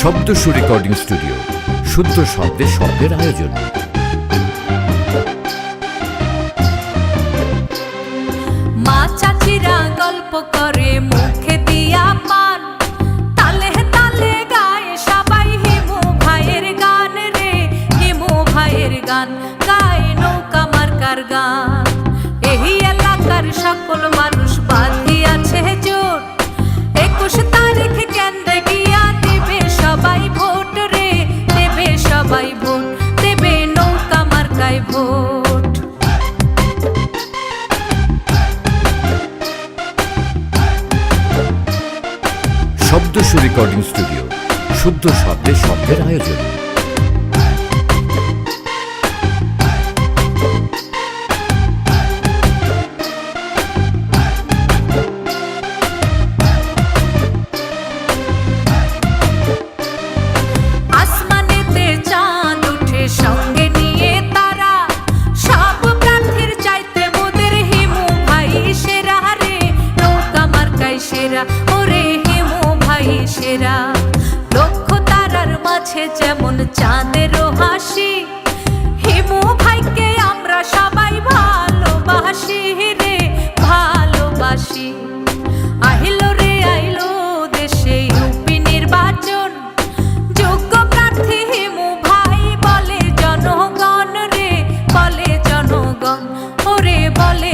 শব্দ সু recording studio শুদ্ধ শব্দের শব্দের আয়োজন। মা চাচিরা গল্প কর গান গায় নৌকা মার্কার গান। এই এলাকার সকল মানুষ বাঁধি আছে জোর একুশ তারিখ কেন্দ্রে গিয়া দেবে সবাই ভোট রে, দেবে সবাই ভোট, দেবে নৌকা মার্কায় ভোট। শব্দ রেকর্ডিং স্টুডিও, শুদ্ধ শব্দে শব্দের আয়োজন। সেরা। ওরে হেমো ভাই, সেরা। লক্ষ তারার মাঝে যেমন চাঁদেরও হাসি। হেমো ভাইকে আমরা সবাই ভালোবাসি রে, ভালোবাসি। আহিলো রে আইলো দেশে নির্বাচন। যোগ্য প্রার্থী ভাই বলে জনগণ রে, বলে জনগণ। ওরে বলে